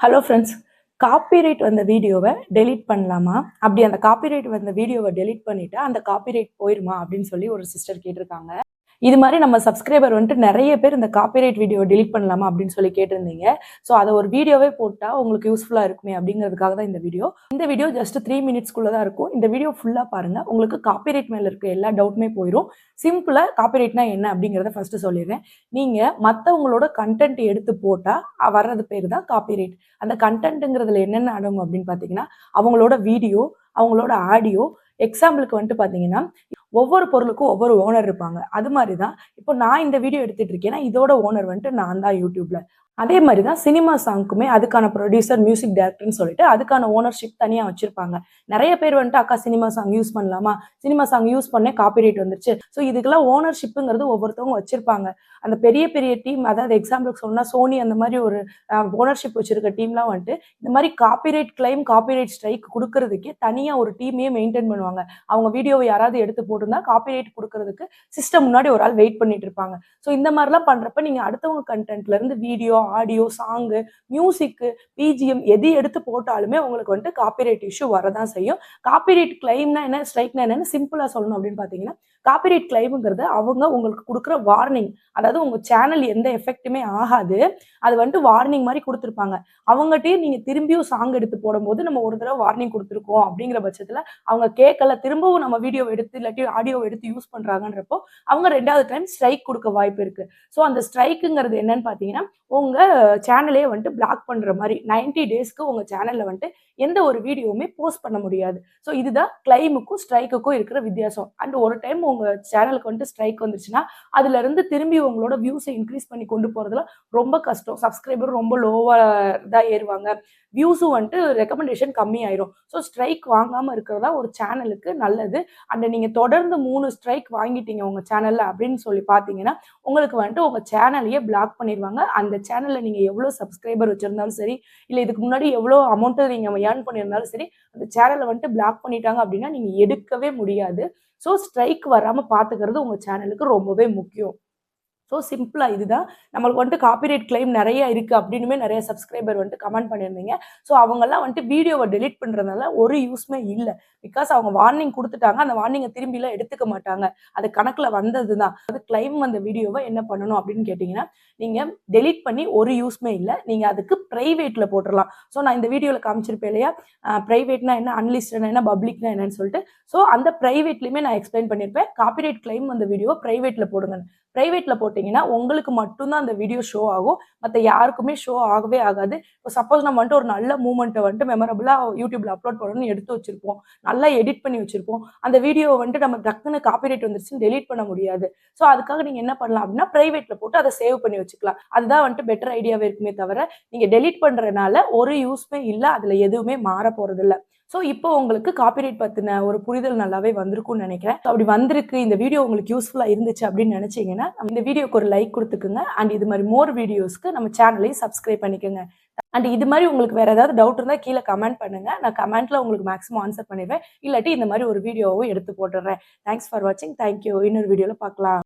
Hello friends copyright வந்த வீடியோவை delete பண்ணலாமா? அப்படி அந்த காப்பிரைட் வந்த வீடியோவை டெலீட் பண்ணிட்டா அந்த காப்பிரைட் போயிருமா அப்படின்னு சொல்லி ஒரு சிஸ்டர் கேட்டிருக்காங்க. இது மாதிரி நம்ம சப்ஸ்கிரைபர் வந்துட்டு நிறைய பேர் இந்த காப்பிரைட் வீடியோ டிலீட் பண்ணலாமா அப்படின்னு சொல்லி கேட்டிருந்தீங்க. ஸோ அதை ஒரு வீடியோவே போட்டால் உங்களுக்கு யூஸ்ஃபுல்லாக இருக்குமே அப்படிங்கிறதுக்காக தான் இந்த வீடியோ இந்த வீடியோ ஜஸ்ட் த்ரீ மினிட்ஸ்க்குள்ளே தான் இருக்கும். இந்த வீடியோ ஃபுல்லாக பாருங்கள் உங்களுக்கு காப்பிரைட் மேலே இருக்க எல்லா டவுட்டுமே போயிடும் சிம்பிளாக காப்பிரைட்னா என்ன அப்படிங்கிறத ஃபஸ்ட்டு சொல்லிடுறேன். நீங்கள் மற்றவங்களோட கண்டென்ட் எடுத்து போட்டால் வர்றது பேர் தான் காப்பிரைட் அந்த கண்டென்ட்டுங்கிறதுல என்னென்ன அடங்கும் அப்படின்னு பார்த்தீங்கன்னா அவங்களோட வீடியோ அவங்களோட ஆடியோ எக்ஸாம்பிளுக்கு வந்துட்டு பார்த்தீங்கன்னா ஒவ்வொரு பொருளுக்கும் ஒவ்வொரு ஓனர் இருப்பாங்க. அது மாதிரி தான் இப்போ நான் இந்த வீடியோ எடுத்துட்டு இருக்கேன்னா இதோட ஓனர் வந்துட்டு நான் தான் யூடியூப்ல அதே மாதிரி தான் சினிமா சாங்க்குமே அதுக்கான ப்ரொடியூசர் மியூசிக் டைரக்டர்னு சொல்லிட்டு அதுக்கான ஓனர்ஷிப் தனியாக வச்சிருப்பாங்க. நிறைய பேர் வந்துட்டு அக்கா சினிமா சாங் யூஸ் பண்ணலாமா? சினிமா சாங் யூஸ் பண்ணே காப்பிரைட் வந்துருச்சு. ஸோ இதுக்கெல்லாம் ஓனர்ஷிப்புங்கிறது ஒவ்வொருத்தவங்க வச்சிருப்பாங்க. அந்த பெரிய பெரிய டீம் அதாவது எக்ஸாம்பிளுக்கு சொன்னால் சோனி அந்த மாதிரி ஒரு ஓனர்ஷிப் வச்சிருக்க டீம்லாம் வந்துட்டு இந்த மாதிரி காப்பிரைட் கிளைம் காப்பிரைட் ஸ்ட்ரைக் கொடுக்கறதுக்கே தனியாக ஒரு டீமையே மெயின்டைன் பண்ணுவாங்க. அவங்க வீடியோவை யாராவது எடுத்து போட்டிருந்தா காப்பிரைட் கொடுக்கறதுக்கு சிஸ்டம் முன்னாடி ஒரு ஆள் வெயிட் பண்ணிட்டு இருப்பாங்க. ஸோ இந்த மாதிரிலாம் பண்ணுறப்ப நீங்கள் அடுத்தவங்க கண்டென்ட்லேருந்து video audio song music BGM எது எடுத்து போட்டாலுமே உங்களுக்கு வந்துட்டு காப்பிரைட் இஷ்யூ வரதான் செய்யும். காப்பிரைட் கிளைம்னா என்ன ஸ்ட்ரைக்னா என்னன்னு சிம்பிளாக சொல்லணும் அப்படின்னு பார்த்தீங்கன்னா காப்பிரைட் கிளைமுங்கிறது அவங்க உங்களுக்கு கொடுக்குற வார்னிங் அதாவது உங்கள் சேனல் எந்த எஃபெக்ட்டுமே ஆகாது. அது வந்துட்டு வார்னிங் மாதிரி கொடுத்துருப்பாங்க. அவங்ககிட்டயும் நீங்கள் திரும்பியும் சாங் எடுத்து போடும்போது நம்ம ஒரு தடவை வார்னிங் கொடுத்துருக்கோம் அப்படிங்கிற பட்சத்தில் அவங்க கேட்கல திரும்பவும் நம்ம வீடியோ எடுத்து இல்லாட்டி ஆடியோ எடுத்து யூஸ் பண்ணுறாங்கன்றப்போ அவங்க ரெண்டாவது டைம் ஸ்ட்ரைக் கொடுக்க வாய்ப்பு இருக்குது ஸோ அந்த ஸ்ட்ரைக்குங்கிறது என்னன்னு பார்த்தீங்கன்னா உங்கள் சேனலே வந்துட்டு பிளாக் பண்ணுற மாதிரி நைன்டி டேஸ்க்கு உங்கள் சேனலில் வந்துட்டு எந்த ஒரு வீடியோவுமே போஸ்ட் பண்ண முடியாது. ஸோ இதுதான் கிளைமுக்கும் ஸ்ட்ரைக்குக்கும் இருக்கிற வித்தியாசம். அண்ட் ஒரு டைம் உங்கள் சேனலுக்கு வந்துட்டு ஸ்ட்ரைக் வந்துருச்சுன்னா அதுலேருந்து திரும்பி உங்களோட வியூஸை இன்க்ரீஸ் பண்ணி கொண்டு போகிறதுல ரொம்ப கஷ்டம். சப்ஸ்கிரைபர் ரொம்ப லோவாக தான் ஏறுவாங்க. வியூஸும் வந்துட்டு ரெக்கமெண்டேஷன் கம்மியாயிரும். ஸோ ஸ்ட்ரைக் வாங்காமல் இருக்கிறதா ஒரு சேனலுக்கு நல்லது. அண்ட் நீங்கள் தொடர்ந்து மூணு ஸ்ட்ரைக் வாங்கிட்டீங்க உங்கள் சேனலில் அப்படின்னு சொல்லி பார்த்தீங்கன்னா உங்களுக்கு வந்துட்டு உங்கள் சேனலையே பிளாக் பண்ணிடுவாங்க அந்த சேனல் சேனலில் நீங்கள் எவ்வளோ சப்ஸ்கிரைபர் வச்சுருந்தாலும் சரி இல்லை இதுக்கு முன்னாடி எவ்வளோ அமௌண்ட்டு நீங்கள் ஏர்ன் பண்ணியிருந்தாலும் சரி அந்த சேனலை வந்துட்டு பிளாக் பண்ணிட்டாங்க அப்படின்னா நீங்கள் எடுக்கவே முடியாது. ஸோ ஸ்ட்ரைக் வராமல் பார்த்துக்கிறது உங்கள் சேனலுக்கு ரொம்பவே முக்கியம். ஸோ சிம்பிளாக இதுதான். நம்மளுக்கு வந்துட்டு காப்பிரைட் கிளைம் நிறைய இருக்குது அப்படின்னுமே நிறைய சப்ஸ்கிரைபர் வந்துட்டு கமெண்ட் பண்ணியிருந்தீங்க. ஸோ அவங்கெல்லாம் வந்துட்டு வீடியோவை டெலிட் பண்ணுறதுனால ஒரு யூஸ்மே இல்லை. பிகாஸ் அவங்க வார்னிங் கொடுத்துட்டாங்க. அந்த வார்னிங்கை திரும்பிலாம் எடுத்துக்க மாட்டாங்க. அது கணக்கில் வந்தது தான் அது கிளைம் வந்த வீடியோவை என்ன பண்ணணும் அப்படின்னு கேட்டிங்கன்னா நீங்கள் டெலிட் பண்ணி ஒரு யூஸ்மே இல்லை. நீங்கள் அதுக்கு ப்ரைவேட்டில் போட்டுடலாம் ஸோ நான் இந்த வீடியோவில் காமிச்சிருப்பேன் இல்லையா? ப்ரைவேட்னா என்ன அன்லிஸ்டட்னா என்ன பப்ளிக்னா என்னன்னு சொல்லிட்டு. ஸோ அந்த ப்ரைவேட்லையுமே நான் எக்ஸ்பிளைன் பண்ணியிருப்பேன் காப்பிரைட் கிளைம் அந்த வீடியோவை ப்ரைவேட்டில் போடுங்க ப்ரைவேட்டில் போட்டு போட்டிங்கன்னா உங்களுக்கு மட்டும்தான் அந்த வீடியோ ஷோ ஆகும். மற்ற யாருக்குமே ஷோ ஆகவே ஆகாது. இப்போ சப்போஸ் நம்ம வந்துட்டு ஒரு நல்ல மூமெண்ட்டை வந்துட்டு மெமரபுளாக யூடியூப்ல அப்லோட் பண்ணணும்னு எடுத்து வச்சிருப்போம். நல்லா எடிட் பண்ணி வச்சிருப்போம். அந்த வீடியோவை வந்துட்டு நம்ம டக்குன்னு காப்பிரைட் வந்துருச்சுன்னு டெலீட் பண்ண முடியாது. ஸோ அதுக்காக நீங்கள் என்ன பண்ணலாம் அப்படின்னா ப்ரைவேட்டில் போட்டு அதை சேவ் பண்ணி வச்சுக்கலாம். அதுதான் வந்துட்டு பெட்டர் ஐடியாவே இருக்குமே தவிர நீங்கள் டெலீட் பண்ணுறதுனால ஒரு யூஸ்மே இல்லை அதில் எதுவுமே மாற போகிறதில்ல ஸோ இப்போ உங்களுக்கு காப்பிரைட் பற்றின ஒரு புரிதல் நல்லாவே வந்திருக்கும்னு நினைக்கிறேன். அப்படி வந்திருக்கு இந்த வீடியோ உங்களுக்கு யூஸ்ஃபுல்லாக இருந்துச்சு அப்படின்னு நினச்சிங்கன்னா இந்த வீடியோக்கு ஒரு லைக் கொடுத்துக்குங்க. அண்ட் இது மாதிரி மோர் வீடியோஸ்க்கு நம்ம சேனலையும் சப்ஸ்கிரைப் பண்ணிக்கோங்க. அண்ட் இது மாதிரி உங்களுக்கு வேறு ஏதாவது டவுட் இருந்தால் கீழே கமெண்ட் பண்ணுங்கள் நான் கமெண்ட்டில் உங்களுக்கு மேக்ஸிமம் ஆன்சர் பண்ணிடுவேன். இல்லாட்டி இந்த மாதிரி ஒரு வீடியோவும் எடுத்து போட்டுடுறேன். தேங்க்ஸ் ஃபார் வாட்சிங் தேங்க்யூ இன்னொரு வீடியோவில் பார்க்கலாம்.